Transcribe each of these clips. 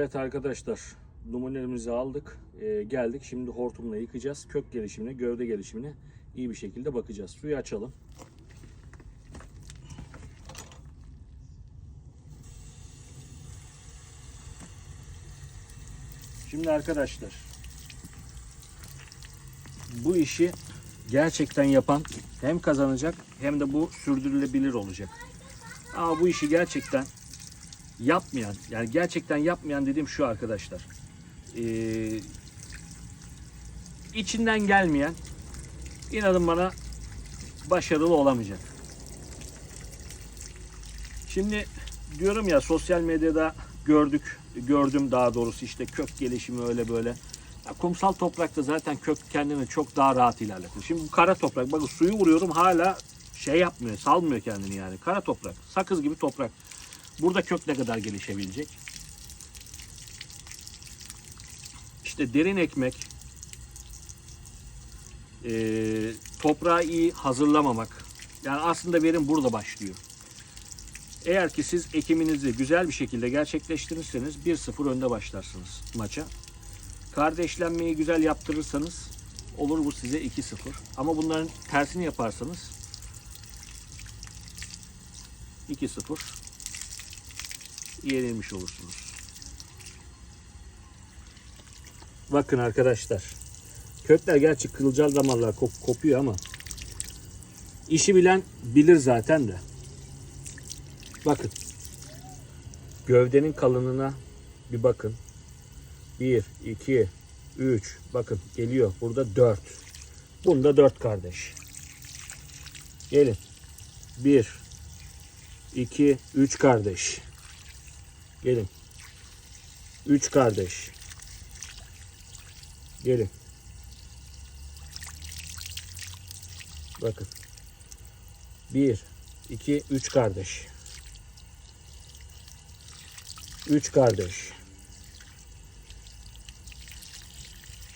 Evet arkadaşlar numunelerimizi aldık. Ee, geldik. Şimdi hortumla yıkayacağız. Kök gelişimine, gövde gelişimine iyi bir şekilde bakacağız. Suyu açalım. Şimdi arkadaşlar bu işi gerçekten yapan hem kazanacak hem de bu sürdürülebilir olacak. Ama bu işi gerçekten yapmayan yani gerçekten yapmayan dediğim şu arkadaşlar. Ee, içinden gelmeyen inanın bana başarılı olamayacak. Şimdi diyorum ya sosyal medyada gördük gördüm daha doğrusu işte kök gelişimi öyle böyle. Ya kumsal toprakta zaten kök kendini çok daha rahat ilerletir. Şimdi bu kara toprak bakın suyu vuruyorum hala şey yapmıyor salmıyor kendini yani. Kara toprak sakız gibi toprak. Burada kök ne kadar gelişebilecek? İşte derin ekmek, eee, toprağı iyi hazırlamamak. Yani aslında verim burada başlıyor. Eğer ki siz ekiminizi güzel bir şekilde gerçekleştirirseniz 1-0 önde başlarsınız maça. Kardeşlenmeyi güzel yaptırırsanız olur bu size 2-0. Ama bunların tersini yaparsanız 2-0 yenilmiş olursunuz. Bakın arkadaşlar. Kökler gerçi kılcal damarlar kop- kopuyor ama işi bilen bilir zaten de. Bakın. Gövdenin kalınlığına bir bakın. 1, 2, 3. Bakın geliyor. Burada 4. Bunda 4 kardeş. Gelin. 1, 2, 3 kardeş. Gelin. Üç kardeş. Gelin. Bakın. Bir, iki, üç kardeş. Üç kardeş.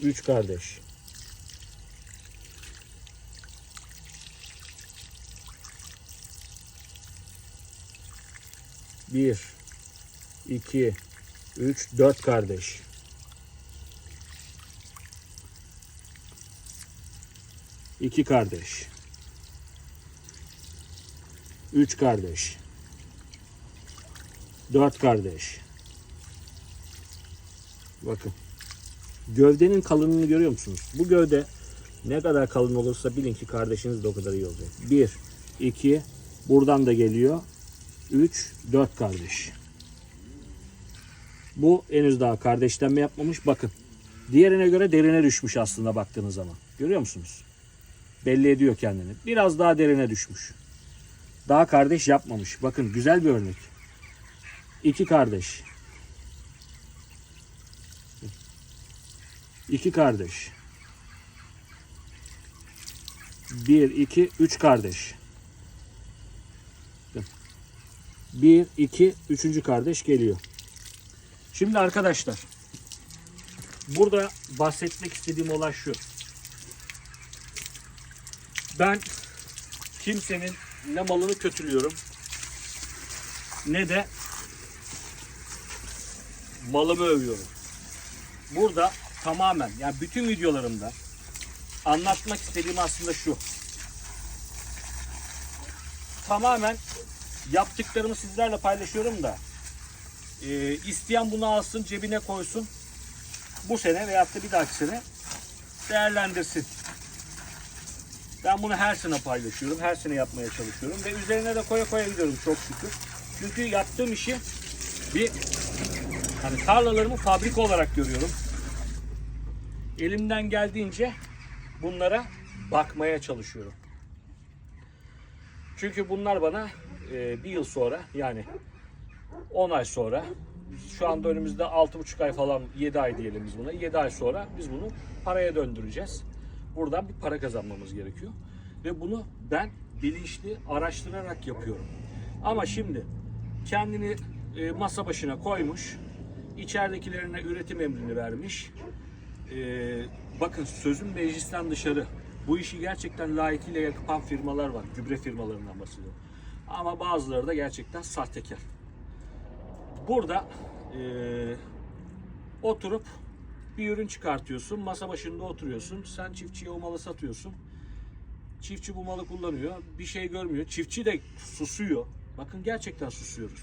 Üç kardeş. Bir, 2, 3, 4 kardeş. İki kardeş. Üç kardeş. Dört kardeş. Bakın. Gövdenin kalınlığını görüyor musunuz? Bu gövde ne kadar kalın olursa bilin ki kardeşiniz de o kadar iyi olacak. Bir, iki, buradan da geliyor. Üç, dört kardeş. Bu henüz daha kardeşlenme yapmamış. Bakın. Diğerine göre derine düşmüş aslında baktığınız zaman. Görüyor musunuz? Belli ediyor kendini. Biraz daha derine düşmüş. Daha kardeş yapmamış. Bakın güzel bir örnek. İki kardeş. İki kardeş. Bir, iki, üç kardeş. Bir, iki, üçüncü kardeş geliyor. Şimdi arkadaşlar burada bahsetmek istediğim olay şu. Ben kimsenin ne malını kötülüyorum ne de malımı övüyorum. Burada tamamen yani bütün videolarımda anlatmak istediğim aslında şu. Tamamen yaptıklarımı sizlerle paylaşıyorum da e, isteyen bunu alsın cebine koysun. Bu sene veyahut da bir dahaki sene değerlendirsin. Ben bunu her sene paylaşıyorum. Her sene yapmaya çalışıyorum. Ve üzerine de koya koya gidiyorum çok şükür. Çünkü yaptığım işi bir hani tarlalarımı fabrika olarak görüyorum. Elimden geldiğince bunlara bakmaya çalışıyorum. Çünkü bunlar bana e, bir yıl sonra yani 10 ay sonra şu anda önümüzde 6,5 ay falan 7 ay diyelim biz buna. 7 ay sonra biz bunu paraya döndüreceğiz. Buradan bir para kazanmamız gerekiyor. Ve bunu ben bilinçli araştırarak yapıyorum. Ama şimdi kendini e, masa başına koymuş, içeridekilerine üretim emrini vermiş. E, bakın sözüm meclisten dışarı. Bu işi gerçekten layıkıyla yapan firmalar var. Gübre firmalarından bahsediyorum. Ama bazıları da gerçekten sahtekar. Burada e, Oturup bir ürün çıkartıyorsun. Masa başında oturuyorsun. Sen çiftçiye o malı satıyorsun. Çiftçi bu malı kullanıyor. Bir şey görmüyor. Çiftçi de susuyor. Bakın gerçekten susuyoruz.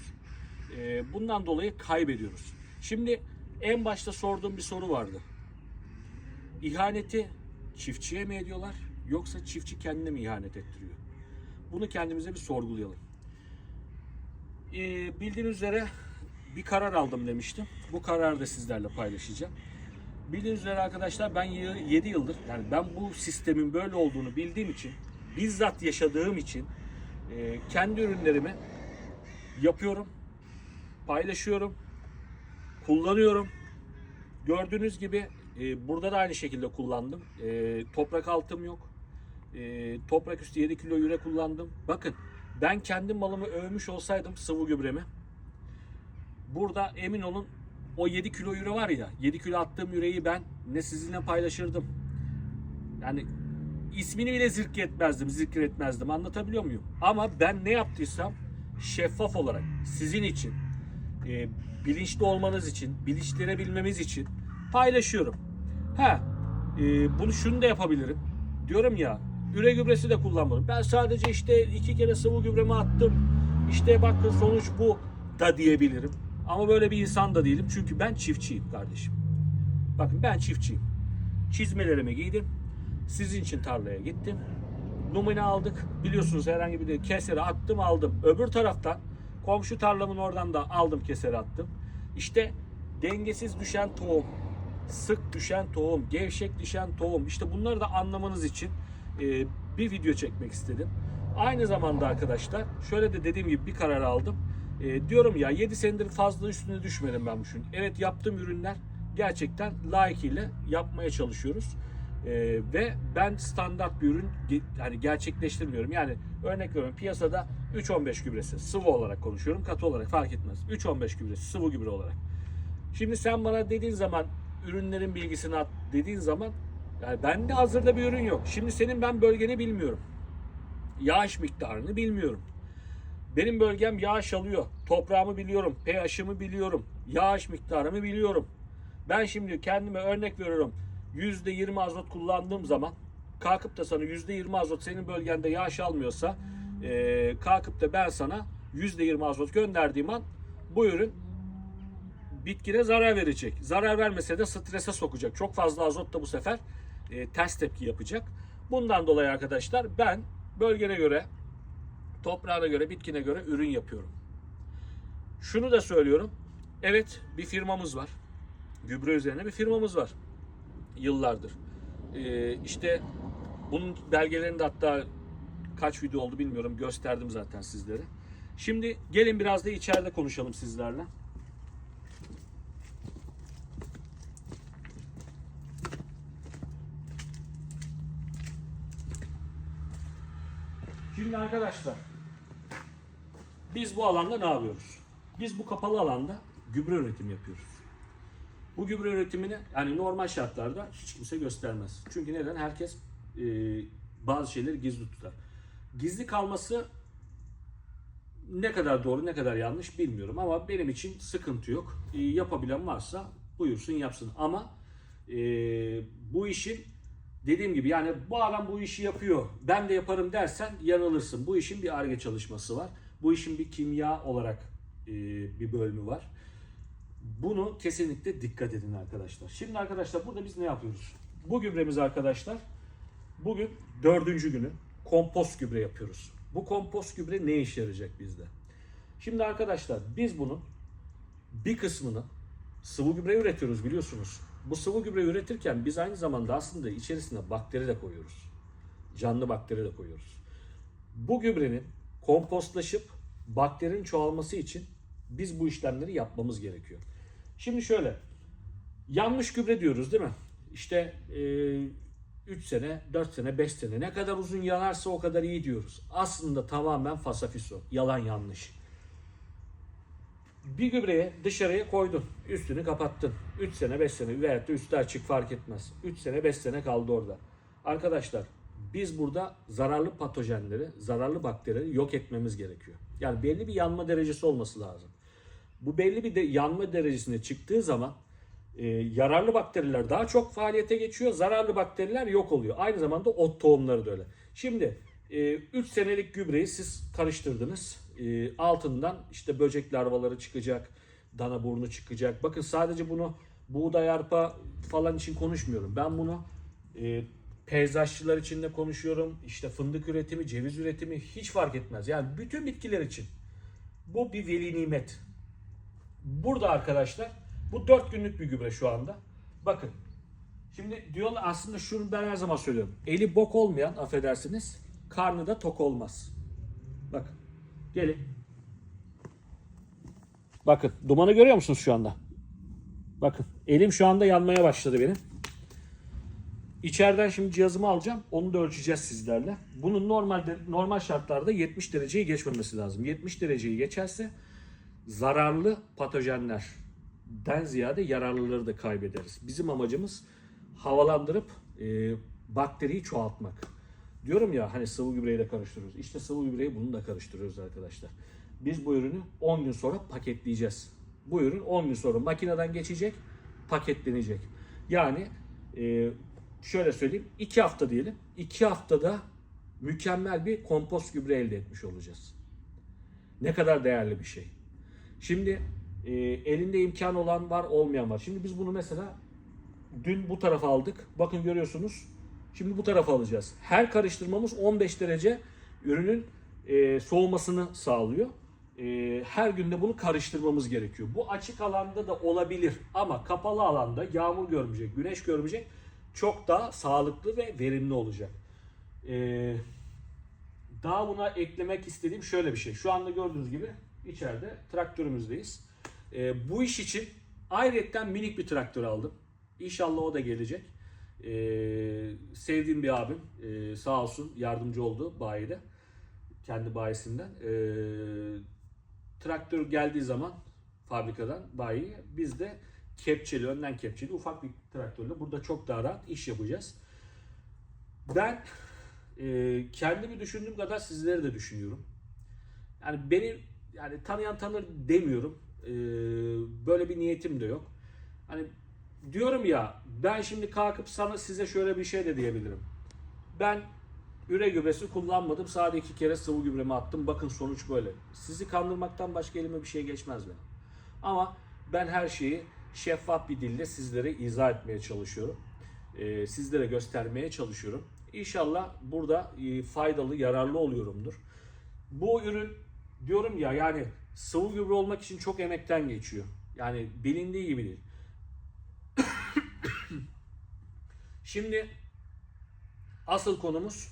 Ee, bundan dolayı kaybediyoruz. Şimdi en başta sorduğum bir soru vardı. İhaneti çiftçiye mi ediyorlar yoksa çiftçi kendine mi ihanet ettiriyor? Bunu kendimize bir sorgulayalım. Ee, bildiğiniz üzere bir karar aldım demiştim. Bu kararı da sizlerle paylaşacağım. Bildiğiniz üzere arkadaşlar ben 7 yıldır yani ben bu sistemin böyle olduğunu bildiğim için bizzat yaşadığım için e, kendi ürünlerimi yapıyorum, paylaşıyorum, kullanıyorum. Gördüğünüz gibi e, burada da aynı şekilde kullandım. E, toprak altım yok. Toprak üstü 7 kilo yüre kullandım. Bakın ben kendi malımı övmüş olsaydım sıvı gübremi. Burada emin olun o 7 kilo yüre var ya 7 kilo attığım yüreği ben ne sizinle paylaşırdım. Yani ismini bile zikretmezdim, zikretmezdim. Anlatabiliyor muyum? Ama ben ne yaptıysam şeffaf olarak sizin için, e, bilinçli olmanız için, bilinçlenebilmemiz için paylaşıyorum. Ha, e, bunu şunu da yapabilirim. Diyorum ya, üre gübresi de kullanmadım. Ben sadece işte iki kere sıvı gübremi attım. İşte bakın sonuç bu da diyebilirim. Ama böyle bir insan da değilim. Çünkü ben çiftçiyim kardeşim. Bakın ben çiftçiyim. Çizmelerimi giydim. Sizin için tarlaya gittim. Numune aldık. Biliyorsunuz herhangi bir keseri attım aldım. Öbür taraftan komşu tarlamın oradan da aldım keseri attım. İşte dengesiz düşen tohum, sık düşen tohum, gevşek düşen tohum. İşte bunları da anlamanız için e, bir video çekmek istedim. Aynı zamanda arkadaşlar şöyle de dediğim gibi bir karar aldım. E, diyorum ya 7 senedir fazla üstüne düşmedim ben bu işin. Evet yaptığım ürünler gerçekten layıkıyla yapmaya çalışıyoruz. E, ve ben standart bir ürün yani gerçekleştirmiyorum. Yani örnek veriyorum piyasada 3-15 gübresi sıvı olarak konuşuyorum. Katı olarak fark etmez. 3-15 gübresi sıvı gübre olarak. Şimdi sen bana dediğin zaman ürünlerin bilgisini at dediğin zaman yani bende hazırda bir ürün yok. Şimdi senin ben bölgeni bilmiyorum. Yağış miktarını bilmiyorum. Benim bölgem yağış alıyor. Toprağımı biliyorum. pH'ımı biliyorum. Yağış miktarımı biliyorum. Ben şimdi kendime örnek veriyorum. %20 azot kullandığım zaman kalkıp da sana %20 azot senin bölgende yağış almıyorsa eee, kalkıp da ben sana %20 azot gönderdiğim an bu ürün bitkine zarar verecek. Zarar vermese de strese sokacak. Çok fazla azot da bu sefer e, ters tepki yapacak. Bundan dolayı arkadaşlar ben bölgene göre, toprağına göre, bitkine göre ürün yapıyorum. Şunu da söylüyorum. Evet bir firmamız var. Gübre üzerine bir firmamız var. Yıllardır. E, işte bunun belgelerini de hatta kaç video oldu bilmiyorum gösterdim zaten sizlere. Şimdi gelin biraz da içeride konuşalım sizlerle. Şimdi arkadaşlar biz bu alanda ne yapıyoruz? Biz bu kapalı alanda gübre üretimi yapıyoruz. Bu gübre üretimini yani normal şartlarda hiç kimse göstermez. Çünkü neden? Herkes e, bazı şeyleri gizli tutar. Gizli kalması ne kadar doğru ne kadar yanlış bilmiyorum ama benim için sıkıntı yok. E, yapabilen varsa buyursun yapsın ama e, bu işin dediğim gibi yani bu adam bu işi yapıyor ben de yaparım dersen yanılırsın. Bu işin bir arge çalışması var. Bu işin bir kimya olarak e, bir bölümü var. Bunu kesinlikle dikkat edin arkadaşlar. Şimdi arkadaşlar burada biz ne yapıyoruz? Bu gübremiz arkadaşlar bugün dördüncü günü kompost gübre yapıyoruz. Bu kompost gübre ne işe yarayacak bizde? Şimdi arkadaşlar biz bunun bir kısmını sıvı gübre üretiyoruz biliyorsunuz. Bu sıvı gübre üretirken biz aynı zamanda aslında içerisine bakteri de koyuyoruz. Canlı bakteri de koyuyoruz. Bu gübrenin kompostlaşıp bakterinin çoğalması için biz bu işlemleri yapmamız gerekiyor. Şimdi şöyle yanmış gübre diyoruz değil mi? İşte 3 sene, 4 sene, 5 sene ne kadar uzun yanarsa o kadar iyi diyoruz. Aslında tamamen fasafiso. Yalan yanlış. Bir gübreye dışarıya koydun. Üstünü kapattın. 3 sene 5 sene veyahut da üstü açık fark etmez. 3 sene 5 sene kaldı orada. Arkadaşlar biz burada zararlı patojenleri, zararlı bakterileri yok etmemiz gerekiyor. Yani belli bir yanma derecesi olması lazım. Bu belli bir de yanma derecesine çıktığı zaman e, yararlı bakteriler daha çok faaliyete geçiyor. Zararlı bakteriler yok oluyor. Aynı zamanda ot tohumları da öyle. Şimdi 3 senelik gübreyi siz karıştırdınız. E, altından işte böcek larvaları çıkacak, dana burnu çıkacak. Bakın sadece bunu buğday arpa falan için konuşmuyorum. Ben bunu e, peyzajçılar için de konuşuyorum. İşte fındık üretimi, ceviz üretimi hiç fark etmez. Yani bütün bitkiler için. Bu bir veli nimet. Burada arkadaşlar bu 4 günlük bir gübre şu anda. Bakın. Şimdi diyorlar aslında şunu ben her zaman söylüyorum. Eli bok olmayan affedersiniz karnı da tok olmaz. Bakın. Gelin. Bakın dumanı görüyor musunuz şu anda? Bakın elim şu anda yanmaya başladı benim. İçeriden şimdi cihazımı alacağım. Onu da ölçeceğiz sizlerle. Bunun normalde normal şartlarda 70 dereceyi geçmemesi lazım. 70 dereceyi geçerse zararlı patojenlerden ziyade yararlıları da kaybederiz. Bizim amacımız havalandırıp e, bakteriyi çoğaltmak. Diyorum ya hani sıvı gübreyi de karıştırıyoruz. İşte sıvı gübreyi bunu da karıştırıyoruz arkadaşlar. Biz bu ürünü 10 gün sonra paketleyeceğiz. Bu ürün 10 gün sonra makineden geçecek, paketlenecek. Yani e, şöyle söyleyeyim 2 hafta diyelim. 2 haftada mükemmel bir kompost gübre elde etmiş olacağız. Ne kadar değerli bir şey. Şimdi e, elinde imkan olan var olmayan var. Şimdi biz bunu mesela dün bu tarafa aldık. Bakın görüyorsunuz. Şimdi bu tarafa alacağız. Her karıştırmamız 15 derece ürünün e, soğumasını sağlıyor. E, her günde bunu karıştırmamız gerekiyor. Bu açık alanda da olabilir ama kapalı alanda yağmur görmeyecek, güneş görmeyecek çok daha sağlıklı ve verimli olacak. E, daha buna eklemek istediğim şöyle bir şey. Şu anda gördüğünüz gibi içeride traktörümüzdeyiz. E, bu iş için ayrıyetten minik bir traktör aldım. İnşallah o da gelecek. E, sevdiğim bir abim e, sağ olsun yardımcı oldu bayide. Kendi bayisinden. E, traktör geldiği zaman fabrikadan bayi biz de kepçeli, önden kepçeli ufak bir traktörle burada çok daha rahat iş yapacağız. Ben e, kendimi düşündüğüm kadar sizleri de düşünüyorum. Yani beni yani tanıyan tanır demiyorum. E, böyle bir niyetim de yok. Hani diyorum ya ben şimdi kalkıp sana size şöyle bir şey de diyebilirim. Ben üre gübresi kullanmadım. Sadece iki kere sıvı gübremi attım. Bakın sonuç böyle. Sizi kandırmaktan başka elime bir şey geçmez benim. Ama ben her şeyi şeffaf bir dille sizlere izah etmeye çalışıyorum. Ee, sizlere göstermeye çalışıyorum. İnşallah burada e, faydalı, yararlı oluyorumdur. Bu ürün diyorum ya yani sıvı gübre olmak için çok emekten geçiyor. Yani bilindiği gibi değil. Şimdi asıl konumuz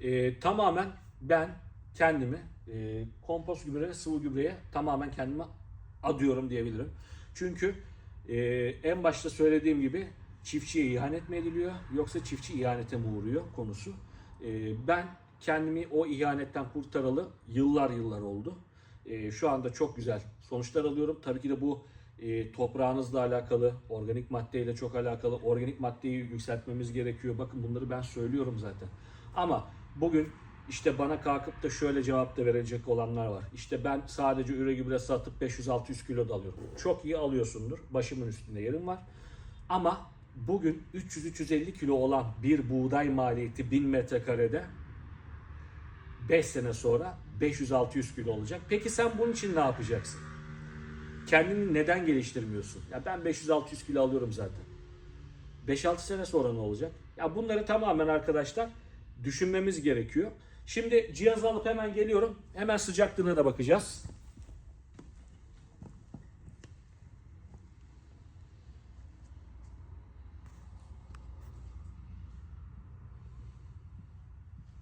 e, tamamen ben kendimi e, kompost gübre ve sıvı gübreye tamamen kendime adıyorum diyebilirim. Çünkü e, en başta söylediğim gibi çiftçiye ihanet mi ediliyor yoksa çiftçi ihanete mi uğruyor konusu. E, ben kendimi o ihanetten kurtaralı yıllar yıllar oldu. E, şu anda çok güzel sonuçlar alıyorum. Tabii ki de bu e, toprağınızla alakalı, organik maddeyle çok alakalı. Organik maddeyi yükseltmemiz gerekiyor. Bakın bunları ben söylüyorum zaten. Ama bugün işte bana kalkıp da şöyle cevap da verecek olanlar var. İşte ben sadece üre gübresi atıp 500-600 kilo da alıyorum. Çok iyi alıyorsundur. Başımın üstünde yerim var. Ama bugün 300-350 kilo olan bir buğday maliyeti 1000 metrekarede 5 sene sonra 500-600 kilo olacak. Peki sen bunun için ne yapacaksın? Kendini neden geliştirmiyorsun? Ya ben 500-600 kilo alıyorum zaten. 5-6 sene sonra ne olacak? Ya bunları tamamen arkadaşlar düşünmemiz gerekiyor. Şimdi cihazı alıp hemen geliyorum. Hemen sıcaklığına da bakacağız.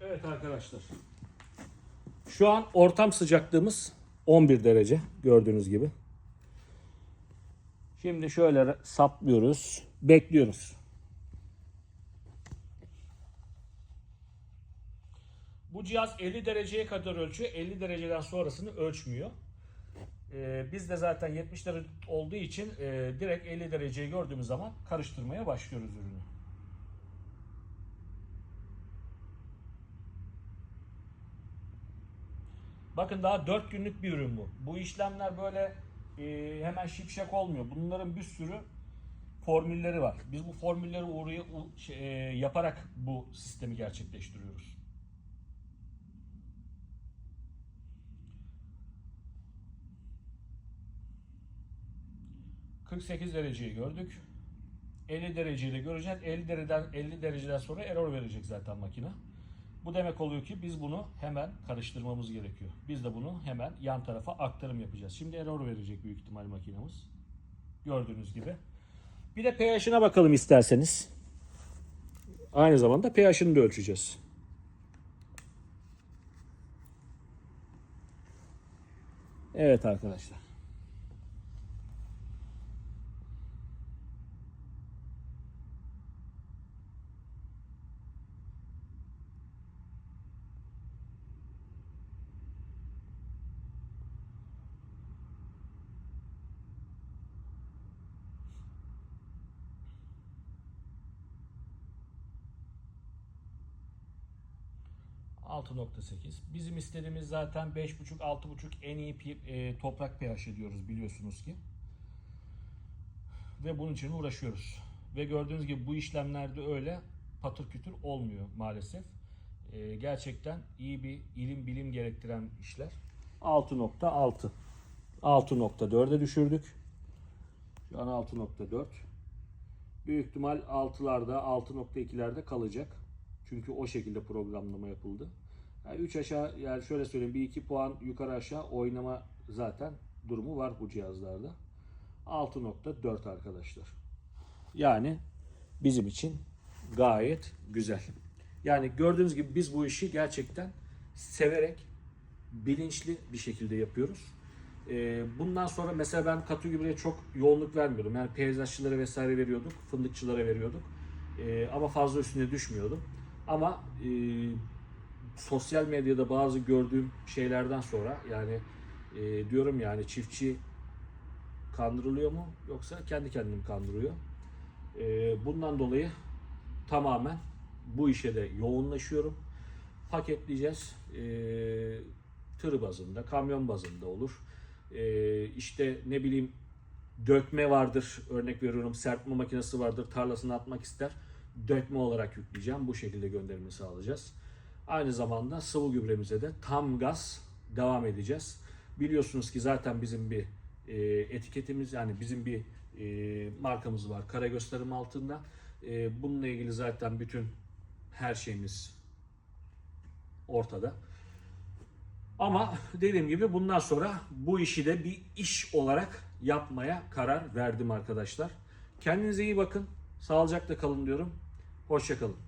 Evet arkadaşlar. Şu an ortam sıcaklığımız 11 derece gördüğünüz gibi. Şimdi şöyle saplıyoruz. Bekliyoruz. Bu cihaz 50 dereceye kadar ölçüyor. 50 dereceden sonrasını ölçmüyor. Ee, biz de zaten 70 derece olduğu için e, direkt 50 dereceyi gördüğümüz zaman karıştırmaya başlıyoruz ürünü. Bakın daha 4 günlük bir ürün bu. Bu işlemler böyle e, hemen şipşak olmuyor. Bunların bir sürü formülleri var. Biz bu formülleri uğraya, şey, e, yaparak bu sistemi gerçekleştiriyoruz. ...48 dereceyi gördük. 50 dereceyi de göreceğiz. 50 dereceden 50 dereceden sonra error verecek zaten makine. Bu demek oluyor ki biz bunu hemen karıştırmamız gerekiyor. Biz de bunu hemen yan tarafa aktarım yapacağız. Şimdi error verecek büyük ihtimal makinemiz. Gördüğünüz gibi. Bir de pH'ine bakalım isterseniz. Aynı zamanda pH'ini de ölçeceğiz. Evet arkadaşlar. ...6.8. Bizim istediğimiz zaten 5.5-6.5 en iyi e, toprak pH diyoruz biliyorsunuz ki. Ve bunun için uğraşıyoruz. Ve gördüğünüz gibi bu işlemlerde öyle patır kütür olmuyor maalesef. E, gerçekten iyi bir ilim bilim gerektiren işler. 6.6 6.4'e düşürdük. Şu an 6.4. Büyük ihtimal 6'larda 6.2'lerde kalacak. Çünkü o şekilde programlama yapıldı. Yani 3 aşağı yani şöyle söyleyeyim bir iki puan yukarı aşağı oynama zaten durumu var bu cihazlarda. 6.4 arkadaşlar. Yani bizim için gayet güzel. Yani gördüğünüz gibi biz bu işi gerçekten severek bilinçli bir şekilde yapıyoruz. Ee, bundan sonra mesela ben katı gübreye çok yoğunluk vermiyordum. Yani peyzajçılara vesaire veriyorduk, fındıkçılara veriyorduk. Ee, ama fazla üstüne düşmüyordum. Ama e, sosyal medyada bazı gördüğüm şeylerden sonra yani e, diyorum yani çiftçi kandırılıyor mu yoksa kendi kendini kandırıyor? E, bundan dolayı tamamen bu işe de yoğunlaşıyorum. Paketleyeceğiz. E, tır bazında, kamyon bazında olur. E, işte ne bileyim dökme vardır. Örnek veriyorum serpme makinesi vardır. Tarlasına atmak ister. Dökme olarak yükleyeceğim. Bu şekilde gönderimini sağlayacağız. Aynı zamanda sıvı gübremize de tam gaz devam edeceğiz. Biliyorsunuz ki zaten bizim bir e, etiketimiz yani bizim bir e, markamız var kara gösterim altında. E, bununla ilgili zaten bütün her şeyimiz ortada. Ama dediğim gibi bundan sonra bu işi de bir iş olarak yapmaya karar verdim arkadaşlar. Kendinize iyi bakın. Sağlıcakla kalın diyorum. Hoşçakalın.